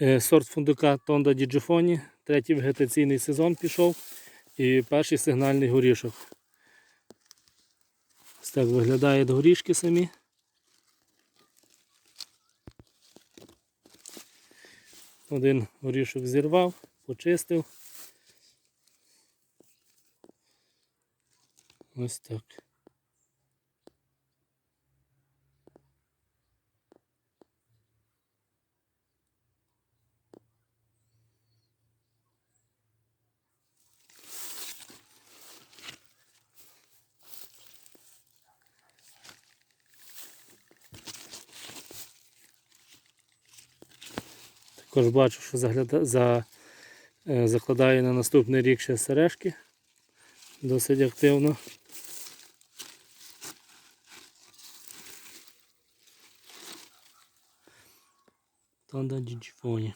Е, Сорт фундука Тонда Діджифоні. Третій вегетаційний сезон пішов. І перший сигнальний горішок. Ось так виглядають горішки самі. Один горішок зірвав, почистив. Ось так. Також бачу, що загляда... за... закладаю закладає на наступний рік ще сережки. Досить активно. Тонда Діджіфоні.